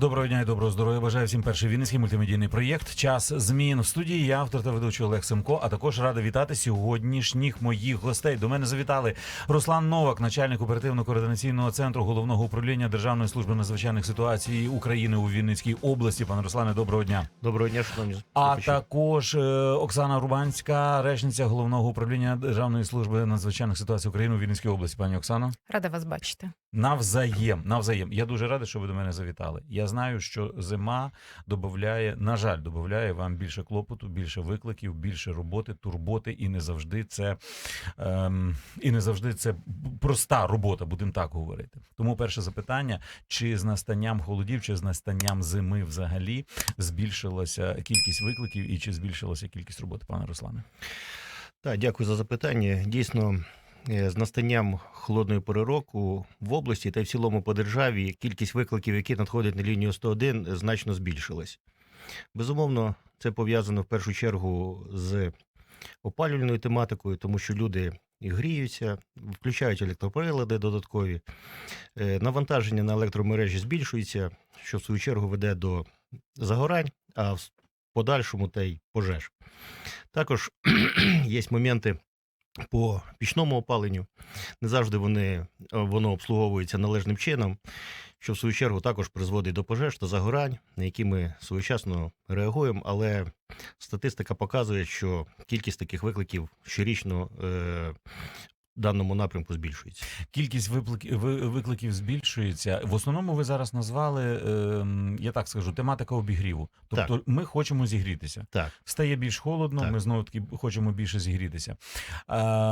Доброго дня і доброго здоров'я. Бажаю всім перший вінницький мультимедійний проєкт. Час змін в студії. Я автор та ведучий Олег Семко. А також радий вітати сьогоднішніх моїх гостей. До мене завітали Руслан Новак, начальник оперативно-координаційного центру головного управління Державної служби надзвичайних ситуацій України у Вінницькій області. Пане Руслане, доброго дня. Доброго дня, шановні. А також е, Оксана Рубанська, речниця головного управління Державної служби надзвичайних ситуацій України у Вінницькій області. Пані Оксано. Рада вас бачити. Навзаєм, навзаєм. Я дуже радий, що ви до мене завітали. Я знаю, що зима додає, на жаль, додає вам більше клопоту, більше викликів, більше роботи, турботи, і не завжди це ем, і не завжди це проста робота, будемо так говорити. Тому перше запитання: чи з настанням холодів, чи з настанням зими взагалі збільшилася кількість викликів і чи збільшилася кількість роботи, пане Руслане? Так, дякую за запитання. Дійсно, з настанням холодної пори року в області та й в цілому по державі кількість викликів, які надходять на лінію 101, значно збільшилась. Безумовно, це пов'язано в першу чергу з опалювальною тематикою, тому що люди гріються, включають електроприлади додаткові. Е, Навантаження на електромережі збільшується, що в свою чергу веде до загорань, а в подальшому та й пожеж. Також є моменти по пічному опаленню. Не завжди вони, е, воно обслуговується належним чином, що в свою чергу також призводить до пожеж та загорань, на які ми своєчасно реагуємо. Але статистика показує, що кількість таких викликів щорічно е, даному напрямку збільшується. Кількість викликів збільшується. В основному ви зараз назвали, ем, я так скажу, тематика обігріву. Тобто ми хочемо зігрітися. Так, Стає більш холодно, Так. ми знову таки хочемо більше зігрітися. Е,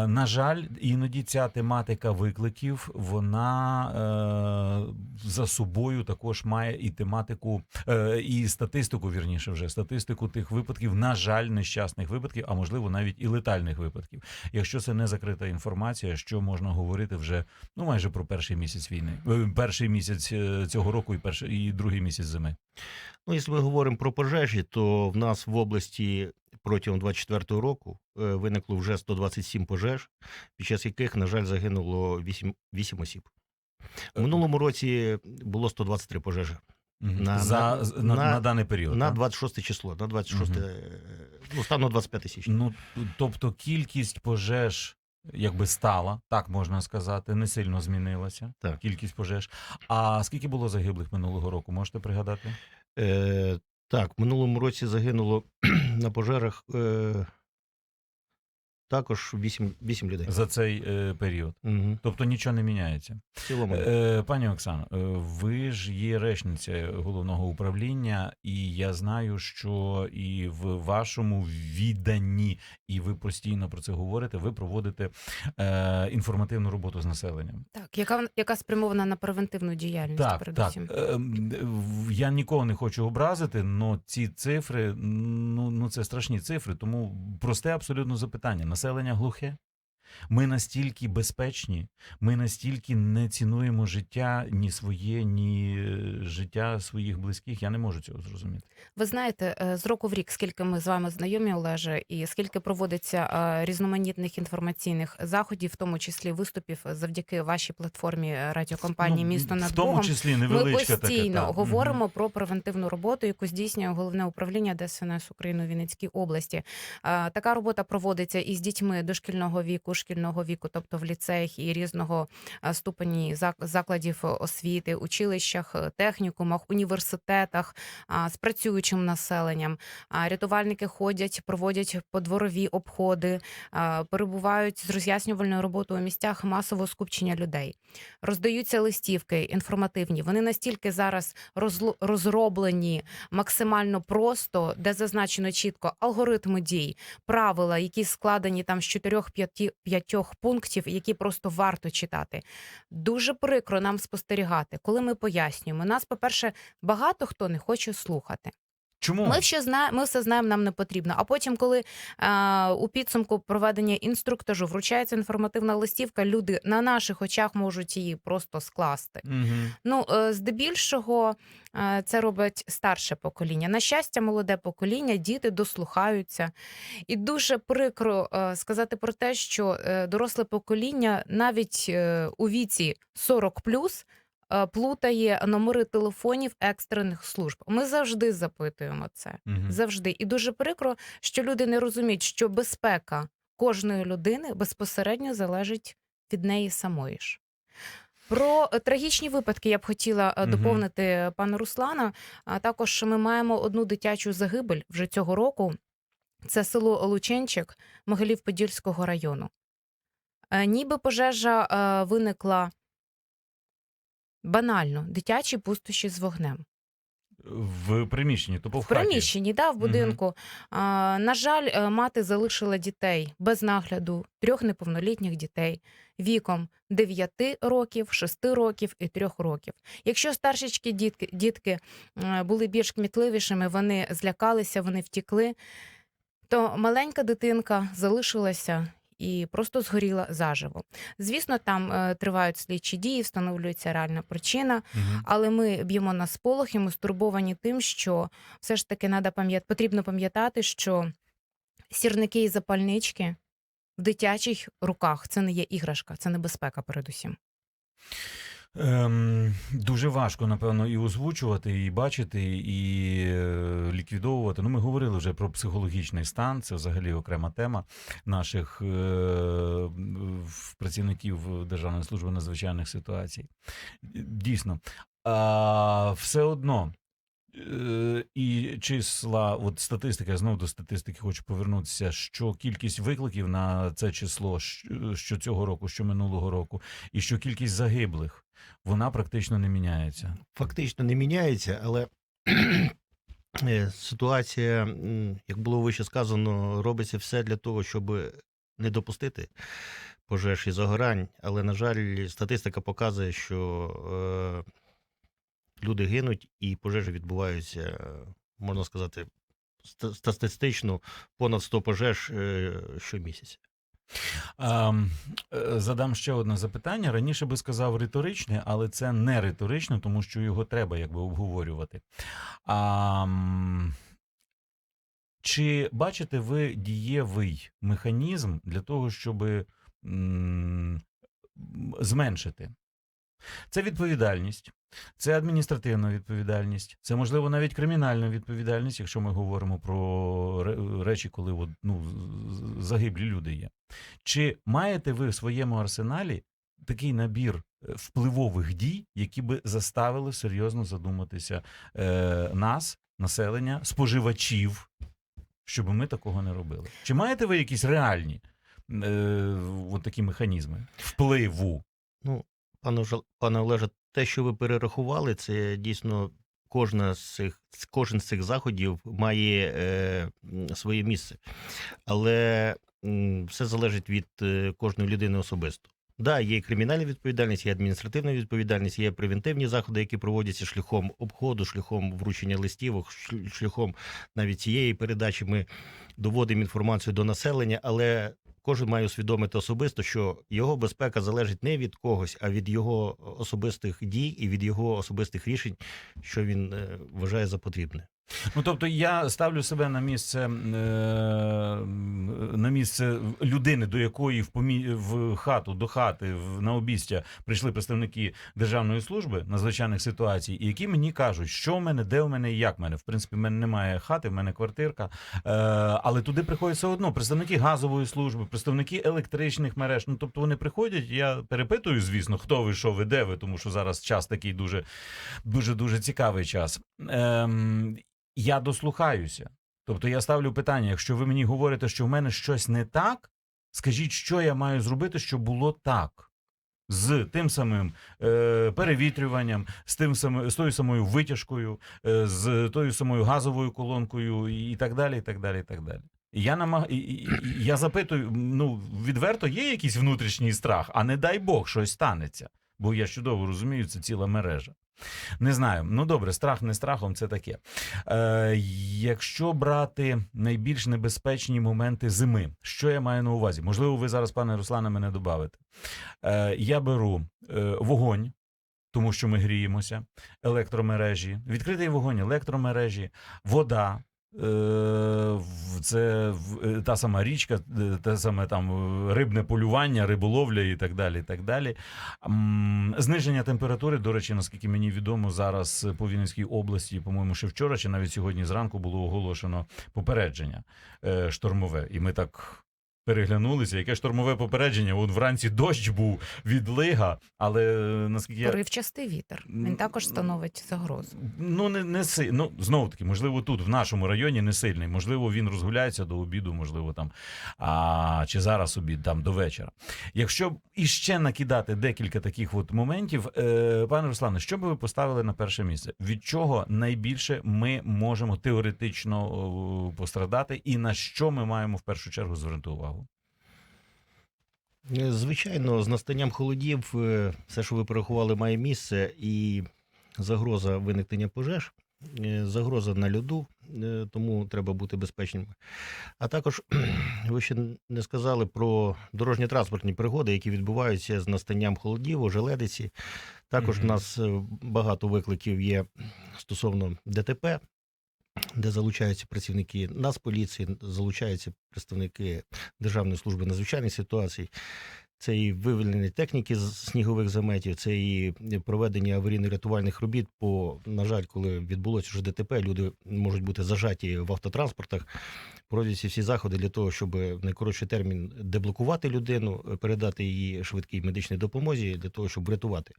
на жаль, іноді ця тематика викликів вона е, за собою також має і тематику, е, і статистику, вірніше, вже статистику тих випадків, на жаль, нещасних випадків, а можливо навіть і летальних випадків. Якщо це не закрита інформація, що можна говорити вже ну майже про перший місяць війни, Е, перший місяць е, цього року і перший і другий місяць зими. Ну, якщо ми говоримо про пожежі, то в нас в області протягом 24 року е, виникло вже 127 пожеж, під час яких, на жаль, загинуло 8, 8 осіб. У минулому році було 123 пожежі. На- за на- на, на, на- даний період На так? 26 число, на 26, Мгм. е, ну, станом на 25 січня. Ну, тобто кількість пожеж якби стала, так можна сказати, не сильно змінилася. Так. Кількість пожеж. А скільки було загиблих минулого року? Можете пригадати? Е, так, в минулому році загинуло на пожежах е, також 8, 8 людей. За цей е, період. Угу. Тобто нічого не міняється. В цілому. Е, пані Оксано, е, ви ж є речниця головного управління, і я знаю, що і в вашому відданні, і ви постійно про це говорите. Ви проводите е, інформативну роботу з населенням. Так, яка яка спрямована на превентивну діяльність, Так, так. передусім. Ем, в- Я нікого не хочу образити, але ці цифри, ну, ну це страшні цифри. Тому просте абсолютно запитання: населення глухе. Ми настільки безпечні, ми настільки не цінуємо життя ні своє, ні е, життя своїх близьких. Я не можу цього зрозуміти. Ви знаєте, е, з року в рік, скільки ми з вами знайомі, Олеже, і скільки проводиться е, різноманітних інформаційних заходів, в тому числі виступів завдяки вашій платформі радіокомпанії Ну, Місто над в тому Богом. числі Ми невеличка постійно така. та. говоримо про превентивну роботу, яку здійснює головне управління ДСНС України у Вінницькій області. Така робота проводиться із дітьми дошкільного віку, шкільного віку, тобто в ліцеях і різного е, ступені закладів освіти, училищах, е, технікумах, університетах з працюючим населенням. Рятувальники ходять, проводять подворові обходи, перебувають з роз'яснювальною роботою у місцях масового скупчення людей. Роздаються листівки інформативні. Вони настільки зараз розроблені максимально просто, де зазначено чітко алгоритми дій, правила, які складені там з 4-5 пунктів, які просто варто читати. Дуже прикро нам спостерігати, коли ми пояснюємо. Нас, по-перше, багато хто не хоче слухати. Чому Ми ще зна... ми все знаємо, нам не потрібно. А потім, коли е, у підсумку проведення інструктажу вручається інформативна листівка, люди на наших очах можуть її просто скласти. Мгм. Ну, е, здебільшого е, це робить старше покоління. На щастя, молоде покоління, діти дослухаються. І дуже прикро е, сказати про те, що е, доросле покоління навіть е, у віці 40 е, плутає номери телефонів екстрених служб. Ми завжди запитуємо це. Мгм. Завжди. І дуже прикро, що люди не розуміють, що безпека кожної людини безпосередньо залежить від неї самої ж. Про е, трагічні випадки я б хотіла Мгм. доповнити пана Руслана. А також ми маємо одну дитячу загибель вже цього року. Це село Лученчик Могилів-Подільського району. Е, Ніби пожежа виникла банально дитячі пустощі з вогнем. В приміщенні, тобто в, В хаті. приміщенні, да, в будинку. А, на жаль, е, мати залишила дітей без нагляду, трьох неповнолітніх дітей віком 9 років, 6 років і 3 років. Якщо старшечки дітки, дітки е, були більш кмітливішими, вони злякалися, вони втікли, то маленька дитинка залишилася і просто згоріла заживо. Звісно, там е, тривають слідчі дії, встановлюється реальна причина. угу. Але ми б'ємо на сполох і ми стурбовані тим, що все ж таки надо пам'ят... потрібно пам'ятати, що сірники і запальнички в дитячих руках це не є іграшка, це небезпека передусім. Ем, дуже важко, напевно, і озвучувати, і бачити, і е, ліквідовувати. Ну, ми говорили вже про психологічний стан. Це взагалі окрема тема наших е, працівників Державної служби надзвичайних ситуацій. Дійсно, а, все одно. е, І числа, от статистика, я знову до статистики хочу повернутися, що кількість викликів на це число, що цього року, що минулого року, і що кількість загиблих, вона практично не міняється. Фактично не міняється, але е, ситуація, як було вище сказано, робиться все для того, щоб не допустити пожеж і загорань. Але, на жаль, статистика показує, що е, люди гинуть і пожежі відбуваються, можна сказати, ста- статистично понад 100 пожеж е, щомісяця. Ем, е, Задам ще одне запитання. Раніше би сказав риторичне, але це не риторично, тому що його треба якби обговорювати. А, чи бачите ви дієвий механізм для того, щоб зменшити? Це відповідальність, це адміністративна відповідальність, це можливо навіть кримінальна відповідальність, якщо ми говоримо про речі, коли ну, загиблі люди є. Чи маєте ви в своєму арсеналі такий набір е, впливових дій, які би заставили серйозно задуматися е, нас, населення, споживачів, щоб ми такого не робили? Чи маєте ви якісь реальні е, от такі механізми впливу? Ну, пане, пане Олеже, те, що ви перерахували, це дійсно кожна з цих, кожен з цих заходів має е, своє місце. Але все залежить від е, кожної людини особисто. Да, є кримінальна відповідальність, є адміністративна відповідальність, є превентивні заходи, які проводяться шляхом обходу, шляхом вручення листівок, шляхом навіть цієї передачі ми доводимо інформацію до населення, але кожен має усвідомити особисто, що його безпека залежить не від когось, а від його особистих дій і від його особистих рішень, що він е, вважає за потрібне. Ну, тобто я ставлю себе на місце е, на місце людини, до якої в помі... в хату, до хати, в на обістя прийшли представники державної служби надзвичайних ситуацій, і які мені кажуть, що в мене, де в мене і як в мене. В принципі, в мене немає хати, в мене квартирка. Е, але туди приходять все одно представники газової служби, представники електричних мереж. Ну тобто вони приходять. Я перепитую, звісно, хто ви, що ви, де ви, тому що зараз час такий дуже, дуже, дуже цікавий час. Ем, я дослухаюся. Тобто я ставлю питання: якщо ви мені говорите, що в мене щось не так, скажіть, що я маю зробити, щоб було так. З тим самим е, перевітрюванням, з тим самим, з тою самою витяжкою, е, з тою самою газовою колонкою і так далі. і так далі, і так далі. Я намаг... я запитую: ну відверто є якийсь внутрішній страх, а не дай Бог щось станеться. Бо я чудово розумію, це ціла мережа. Не знаю. Ну добре, страх не страхом, це таке. Е, якщо брати найбільш небезпечні моменти зими, що я маю на увазі? Можливо, ви зараз, пане Руслане, мене добавите. Е, я беру е, вогонь, тому що ми гріємося, електромережі, відкритий вогонь, електромережі, вода. Е, це е, та сама річка, е, те саме там рибне полювання, риболовля і так далі. І так далі. Зниження температури, до речі, наскільки мені відомо, зараз по Вінницькій області, по-моєму, ще вчора, чи навіть сьогодні зранку було оголошено попередження штормове. І ми так. Переглянулися, яке штормове попередження. От вранці дощ був відлига, але е, наскільки я Поривчастий вітер. Він також становить загрозу. Ну, не, не си... ну, знову таки, можливо, тут, в нашому районі, не сильний. Можливо, він розгуляється до обіду, можливо, там, а, чи зараз обід, там, до вечора. Якщо б іще накидати декілька таких от моментів, е, пане Руслане, що би ви поставили на перше місце? Від чого найбільше ми можемо теоретично пострадати, і на що ми маємо в першу чергу звернути увагу? Е, Звичайно, з настанням холодів е, все, що ви порахували, має місце, і загроза виникнення пожеж, е, загроза на льоду, тому треба бути безпечними. А також ви ще не сказали про дорожньо-транспортні пригоди, які відбуваються з настанням холодів, ожеледиці. Також Мгм. у нас е, багато викликів є стосовно ДТП. Де залучаються працівники Нацполіції, залучаються представники Державної служби надзвичайних ситуацій, це і вивільнення техніки з снігових заметів, це і проведення аварійно-рятувальних робіт. Бо, на жаль, коли відбулося вже ДТП, люди можуть бути зажаті в автотранспортах. Проводяться всі заходи для того, щоб в найкоротший термін деблокувати людину, передати її швидкій медичній допомозі для того, щоб врятувати.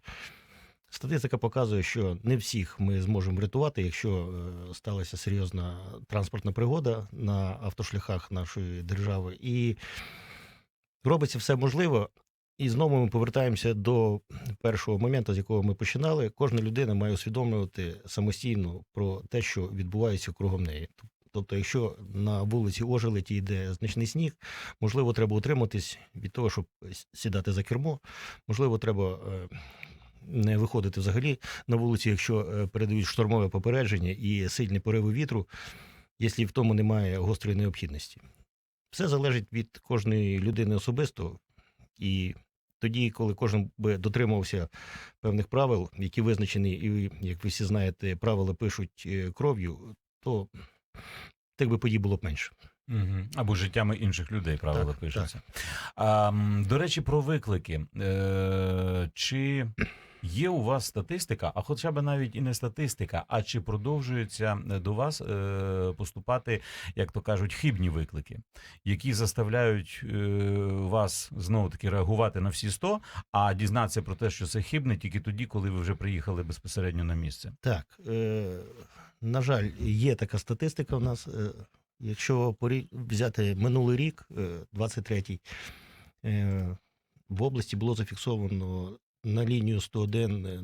Статистика показує, що не всіх ми зможемо врятувати, якщо е, сталася серйозна транспортна пригода на автошляхах нашої держави. І робиться все можливо. І знову ми повертаємося до першого моменту, з якого ми починали. Кожна людина має усвідомлювати самостійно про те, що відбувається кругом неї. Тобто, якщо на вулиці Ожелеті йде значний сніг, можливо, треба утриматись від того, щоб сідати за кермо. Можливо, треба е, не виходити взагалі на вулиці, якщо е, передають штормове попередження і сильні пориви вітру, якщо в тому немає гострої необхідності. Все залежить від кожної людини особисто, і тоді, коли кожен би дотримувався певних правил, які визначені, і як ви всі знаєте, правила пишуть е, кров'ю, то тих би подій було б менше. Угу. Або життями інших людей правила Так, пишуться. А, до речі, про виклики. Е, чи є у вас статистика, а хоча б навіть і не статистика, а чи продовжуються е, до вас е, поступати, як то кажуть, хибні виклики, які заставляють е, вас знову таки реагувати на всі 100, а дізнатися про те, що це хибне, тільки тоді, коли ви вже приїхали безпосередньо на місце? Так, е, на жаль, є така статистика в нас. Якщо порі- взяти минулий рік, е, 23-й, е, в області було зафіксовано на лінію 101 е,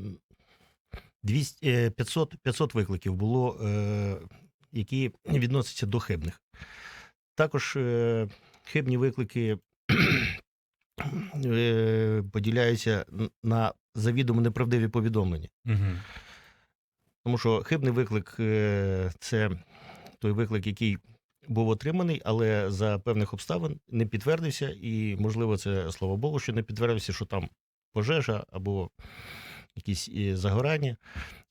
200, е, 500, 500 викликів було, е, які відносяться до хибних. Також е, хибні виклики е, поділяються на завідомо неправдиві повідомлення. Угу. Тому що хибний виклик це той виклик, який був отриманий, але за певних обставин не підтвердився. І, можливо, це слава Богу, що не підтвердився, що там пожежа або якісь е, загорання.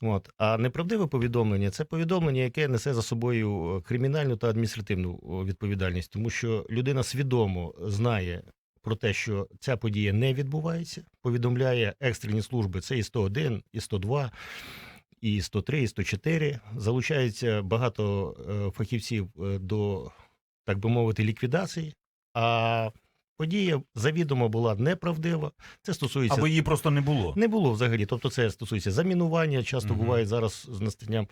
От. А неправдиве повідомлення це повідомлення, яке несе за собою кримінальну та адміністративну відповідальність, тому що людина свідомо знає. Про те, що ця подія не відбувається, повідомляє екстрені служби. Це і 101, і 102, і 103, і 104. Залучається багато е, фахівців е, до, так би мовити, ліквідації. А подія завідомо була неправдива. Це стосується Або її просто не було. не було взагалі. Тобто, це стосується замінування. Часто Мгм. буває зараз з настанням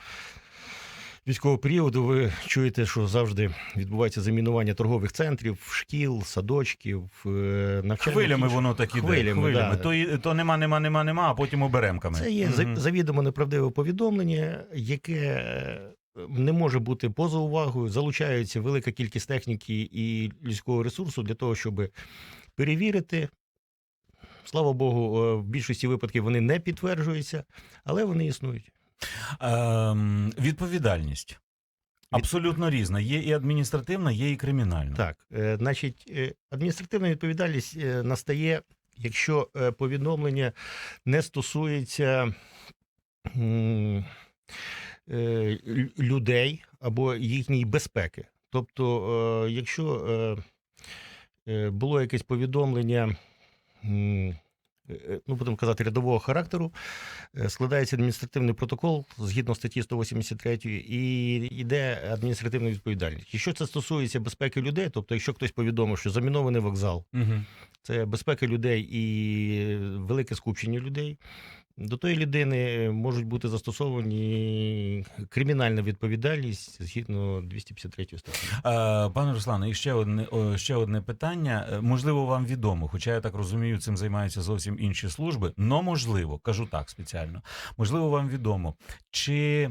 військового періоду. Ви чуєте, що завжди відбувається замінування торгових центрів, шкіл, садочків, е, навчальних Хвилями інших- воно так іде. Хвилями, Хвилями. да. То, то нема, нема, нема, нема, а потім оберемками. Це є Мгм. завідомо неправдиве повідомлення, яке е, не може бути поза увагою. Залучається велика кількість техніки і людського ресурсу для того, щоб перевірити. Слава Богу, е, в більшості випадків вони не підтверджуються, але вони існують. Ем, відповідальність. Абсолютно різна. Є і адміністративна, є і кримінальна. Так, е, значить, е, адміністративна відповідальність е, настає, якщо е, повідомлення не стосується е, людей або їхньої безпеки. Тобто, е, якщо е, е, було якесь повідомлення, е, ну будемо казати, рядового характеру, е, складається адміністративний протокол згідно статті 183 і йде адміністративна відповідальність. Якщо це стосується безпеки людей, тобто, якщо хтось повідомив, що замінований вокзал, Угу. це безпека людей і велике скупчення людей. До тої людини можуть бути застосовані кримінальна відповідальність згідно 253 статті. Е, Пане Руслане, і ще одне ще одне питання. Е, Можливо, вам відомо, хоча я так розумію, цим займаються зовсім інші служби. Но можливо, кажу так спеціально. Можливо, вам відомо, чи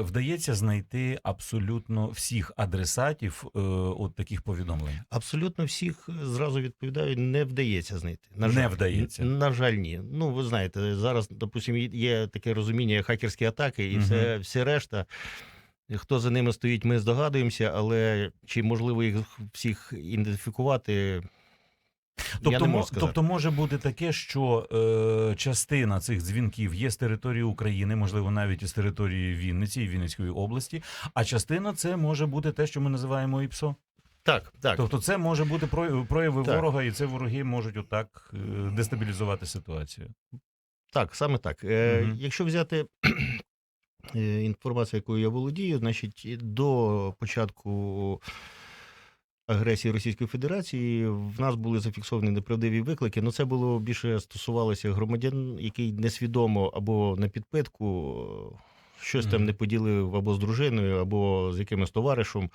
вдається знайти абсолютно всіх адресатів е, от таких повідомлень? Абсолютно всіх зразу відповідаю, не вдається знайти. На Не жаль. вдається. На жаль, ні. Ну, ви знаєте, зараз, допустимо, є таке розуміння, як хакерські атаки, і Мгм. все, все решта. Хто за ними стоїть, ми здогадуємося, але чи можливо їх всіх ідентифікувати? Я Тобто, не мо- можу тобто може бути таке, що е, частина цих дзвінків є з території України, можливо, навіть із території Вінниці і Вінницької області, а частина це може бути те, що ми називаємо ІПСО. Так, так. Тобто, це може бути прояви Так. ворога, і це вороги можуть отак е, дестабілізувати ситуацію. Так, саме так. Е, Мгм. Якщо взяти е, інформацію, якою я володію, значить, до початку агресії Російської Федерації в нас були зафіксовані неправдиві виклики. Ну, це було більше стосувалося громадян, який несвідомо або на підпитку е, щось там не поділив або з дружиною, або з якимось товаришем.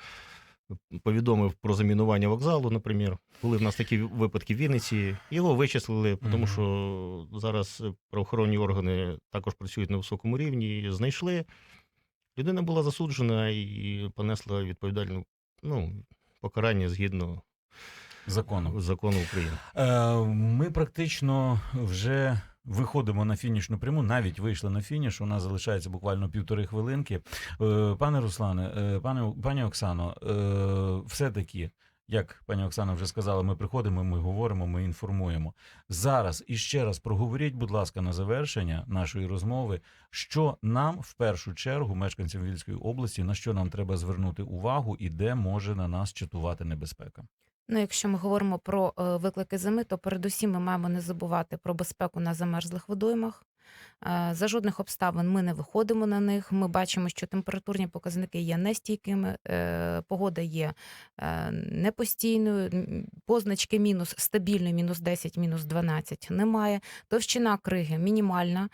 Повідомив про замінування вокзалу, наприклад. Були в нас такі випадки в Вінниці. Його вичислили, тому що зараз правоохоронні органи також працюють на високому рівні. Знайшли. Людина була засуджена і понесла відповідальне ну, покарання згідно закону закону України. Е, ми практично вже виходимо на фінішну пряму, навіть вийшли на фініш. У нас залишається буквально півтори хвилинки. Е, пане Руслане, е, пане пані Оксано, е, все-таки. Як пані Оксана вже сказала, ми приходимо, ми говоримо, ми інформуємо. Зараз і ще раз проговоріть, будь ласка, на завершення нашої розмови, що нам в першу чергу, мешканцям Вінницької області, на що нам треба звернути увагу і де може на нас чатувати небезпека. Ну, якщо ми говоримо про е, виклики зими, то передусім ми маємо не забувати про безпеку на замерзлих водоймах. Е, За жодних обставин ми не виходимо на них. Ми бачимо, що температурні показники є нестійкими, е, погода є е, непостійною, позначки мінус стабільної, мінус 10, мінус 12 немає. Товщина криги мінімальна.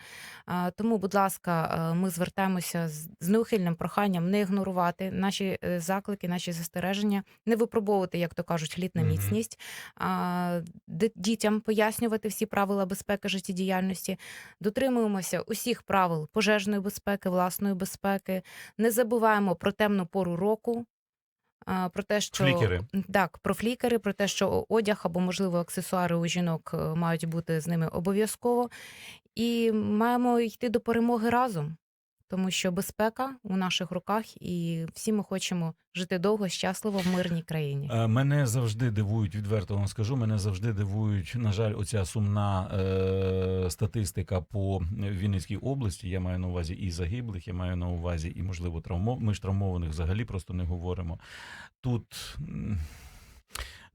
Тому, будь ласка, ми звертаємося з неухильним проханням не ігнорувати наші заклики, наші застереження, не випробовувати, як то кажуть, лід на міцність, дітям пояснювати всі правила безпеки життєдіяльності. Дотримуємося усіх правил пожежної безпеки, власної безпеки. Не забуваємо про темну пору року. Про те, що Флікери. так, про флікери, про те, що одяг або, можливо, аксесуари у жінок е, мають бути з ними обов'язково. І маємо йти до перемоги разом, тому що безпека у наших руках, і всі ми хочемо жити довго, щасливо в мирній країні. Е, Мене завжди дивують, відверто вам скажу. Мене завжди дивують, на жаль, оця сумна е, статистика по Вінницькій області. Я маю на увазі і загиблих, я маю на увазі, і можливо травмо. Ми ж травмованих взагалі просто не говоримо. Тут.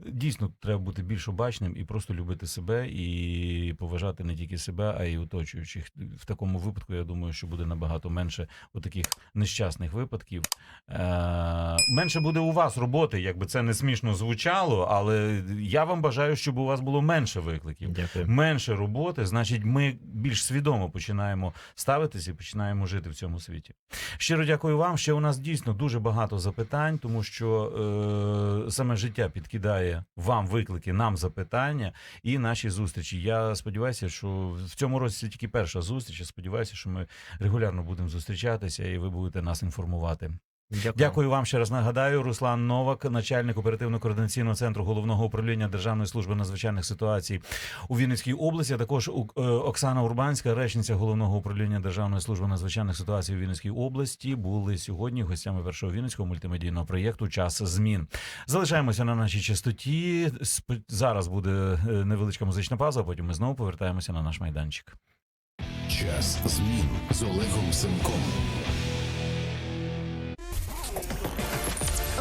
Дійсно, треба бути більш обачним і просто любити себе і поважати не тільки себе, а й оточуючих. В такому випадку я думаю, що буде набагато менше таких нещасних випадків. Е, менше буде у вас роботи, якби це не смішно звучало, але я вам бажаю, щоб у вас було менше викликів. Дякую. Менше роботи, значить, ми більш свідомо починаємо ставитися і починаємо жити в цьому світі. Щиро дякую вам. Ще у нас дійсно дуже багато запитань, тому що е, саме життя підкидає вам виклики, нам запитання і наші зустрічі. Я сподіваюся, що в цьому році тільки перша зустріч. Я сподіваюся, що ми регулярно будемо зустрічатися, і ви будете нас інформувати. Дякую. Дякую вам ще раз. Нагадаю, Руслан Новак, начальник оперативно-координаційного центру головного управління Державної служби надзвичайних ситуацій у Вінницькій області. а Також е, Оксана Урбанська, речниця головного управління Державної служби надзвичайних ситуацій у Вінницькій області, були сьогодні гостями першого вінницького мультимедійного проєкту Час змін. Залишаємося на нашій частоті. Зараз буде е, невеличка музична пауза. а Потім ми знову повертаємося на наш майданчик. Час змін з Олегом Семком.